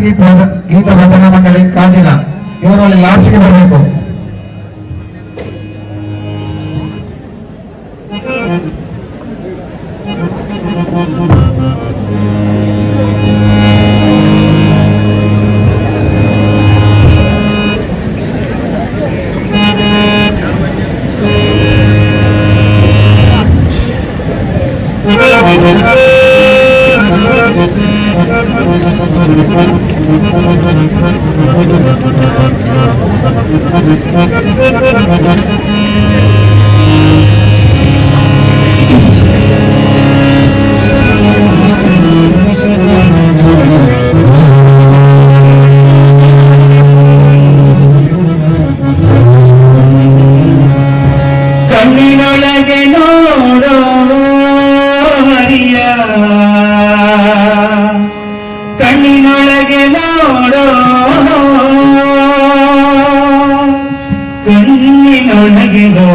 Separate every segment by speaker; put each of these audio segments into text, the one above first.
Speaker 1: ಭಾರತೀಯ ಗೀತ ವಚನ ಮಂಡಳಿ ಕಾಜಿನ ಇವರಲ್ಲಿ ಲಾಸ್ಟ್ಗೆ ಬರಬೇಕು Thank you.
Speaker 2: ಕಣ್ಣಿನೊಳಗೆ ನೋಡೋ ಹರಿಯ. ಕಣ್ಣಿನೊಳಗೆ കണ്ണിനൊഴുകിടോ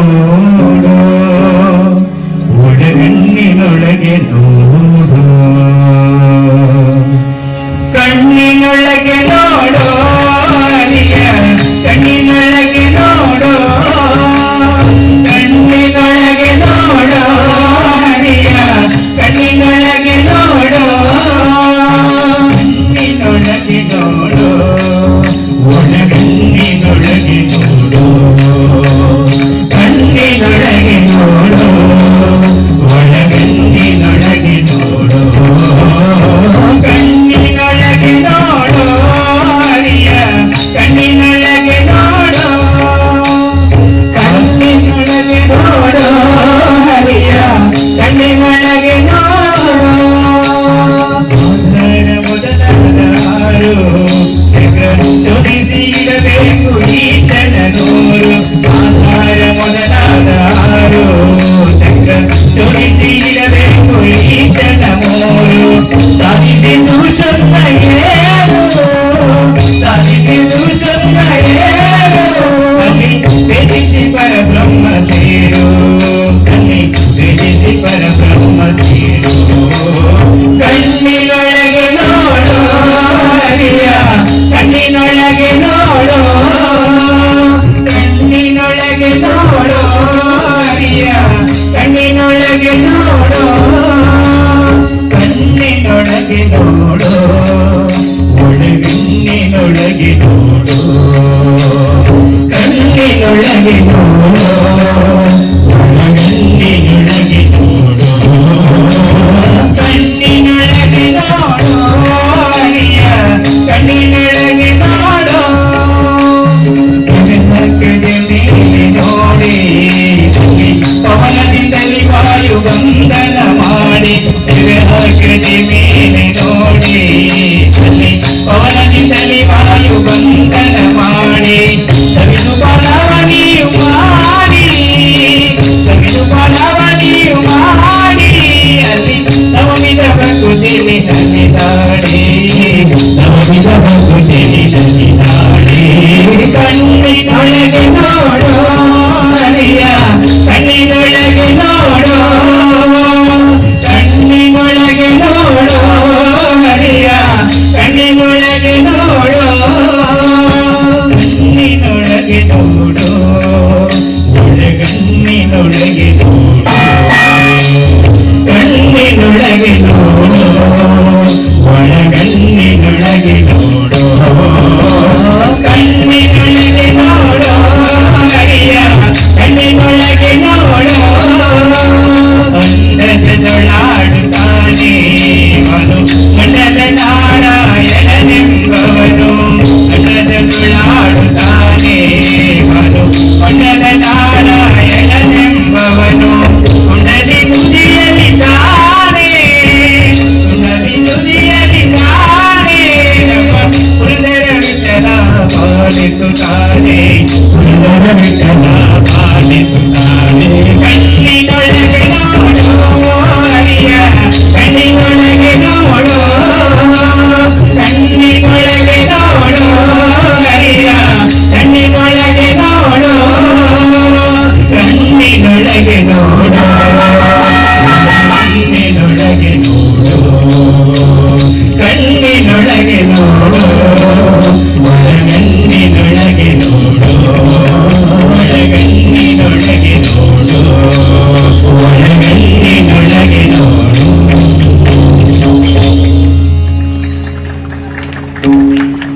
Speaker 2: Thank you.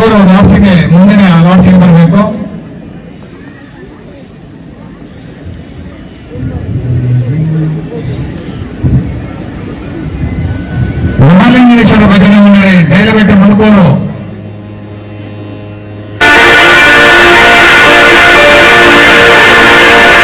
Speaker 1: ಹುಡುಗರು ಲಾಡ್ಸಿಗೆ ಮುಂದಿನ ಲಾಡ್ಸಿಗೆ ಬರಬೇಕು. ಭಜನೆ ಮಂಡಳಿ ದಯವಿಟ್ಟು ಮುಳುಗೂರು